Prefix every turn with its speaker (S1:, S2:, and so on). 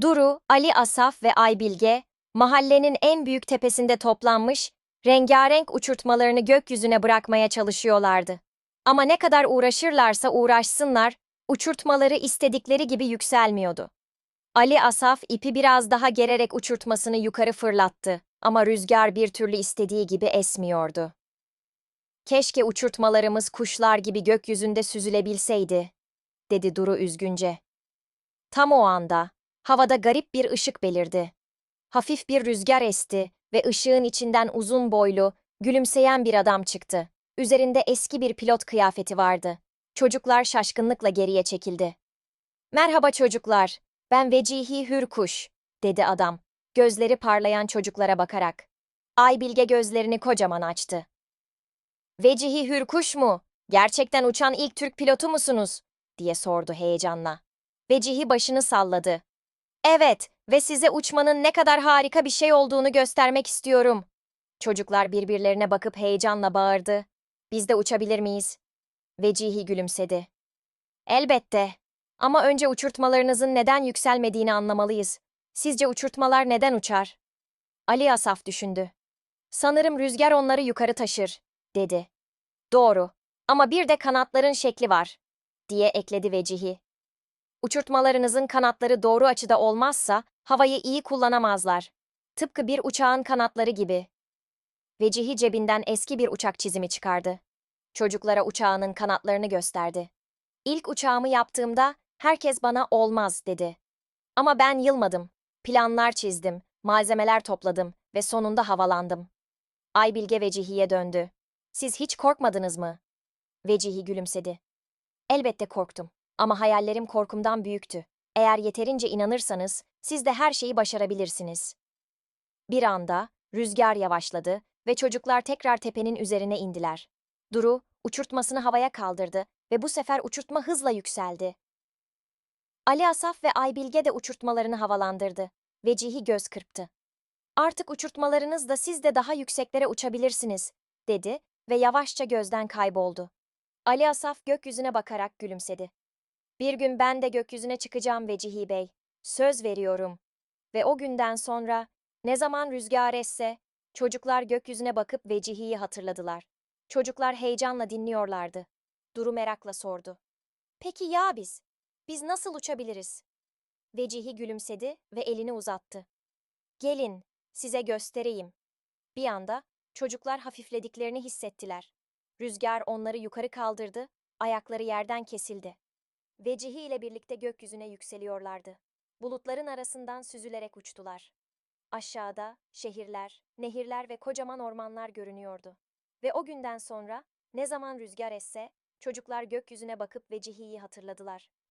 S1: Duru, Ali Asaf ve Aybilge, mahallenin en büyük tepesinde toplanmış, rengarenk uçurtmalarını gökyüzüne bırakmaya çalışıyorlardı. Ama ne kadar uğraşırlarsa uğraşsınlar, uçurtmaları istedikleri gibi yükselmiyordu. Ali Asaf ipi biraz daha gererek uçurtmasını yukarı fırlattı ama rüzgar bir türlü istediği gibi esmiyordu. Keşke uçurtmalarımız kuşlar gibi gökyüzünde süzülebilseydi, dedi Duru üzgünce. Tam o anda havada garip bir ışık belirdi. Hafif bir rüzgar esti ve ışığın içinden uzun boylu, gülümseyen bir adam çıktı. Üzerinde eski bir pilot kıyafeti vardı. Çocuklar şaşkınlıkla geriye çekildi. Merhaba çocuklar, ben Vecihi Hürkuş, dedi adam, gözleri parlayan çocuklara bakarak. Aybilge gözlerini kocaman açtı. Vecihi Hürkuş mu? Gerçekten uçan ilk Türk pilotu musunuz? diye sordu heyecanla. Vecihi başını salladı. Evet ve size uçmanın ne kadar harika bir şey olduğunu göstermek istiyorum. Çocuklar birbirlerine bakıp heyecanla bağırdı. Biz de uçabilir miyiz? Vecihi gülümsedi. Elbette. Ama önce uçurtmalarınızın neden yükselmediğini anlamalıyız. Sizce uçurtmalar neden uçar? Ali Asaf düşündü. Sanırım rüzgar onları yukarı taşır, dedi. Doğru. Ama bir de kanatların şekli var, diye ekledi Vecihi. Uçurtmalarınızın kanatları doğru açıda olmazsa havayı iyi kullanamazlar. Tıpkı bir uçağın kanatları gibi. Vecihi cebinden eski bir uçak çizimi çıkardı. Çocuklara uçağının kanatlarını gösterdi. İlk uçağımı yaptığımda herkes bana olmaz dedi. Ama ben yılmadım. Planlar çizdim, malzemeler topladım ve sonunda havalandım. Aybilge Vecihi'ye döndü. Siz hiç korkmadınız mı? Vecihi gülümsedi. Elbette korktum. Ama hayallerim korkumdan büyüktü. Eğer yeterince inanırsanız, siz de her şeyi başarabilirsiniz. Bir anda rüzgar yavaşladı ve çocuklar tekrar tepenin üzerine indiler. Duru uçurtmasını havaya kaldırdı ve bu sefer uçurtma hızla yükseldi. Ali Asaf ve Aybilge de uçurtmalarını havalandırdı. Vecihi göz kırptı. Artık uçurtmalarınızla siz de daha yükseklere uçabilirsiniz, dedi ve yavaşça gözden kayboldu. Ali Asaf gökyüzüne bakarak gülümsedi. Bir gün ben de gökyüzüne çıkacağım Vecihi Bey. Söz veriyorum. Ve o günden sonra ne zaman rüzgar esse çocuklar gökyüzüne bakıp Vecihi'yi hatırladılar. Çocuklar heyecanla dinliyorlardı. Duru merakla sordu. Peki ya biz? Biz nasıl uçabiliriz? Vecihi gülümsedi ve elini uzattı. Gelin, size göstereyim. Bir anda çocuklar hafiflediklerini hissettiler. Rüzgar onları yukarı kaldırdı, ayakları yerden kesildi. Vecihi ile birlikte gökyüzüne yükseliyorlardı. Bulutların arasından süzülerek uçtular. Aşağıda şehirler, nehirler ve kocaman ormanlar görünüyordu. Ve o günden sonra ne zaman rüzgar esse çocuklar gökyüzüne bakıp Vecihi'yi hatırladılar.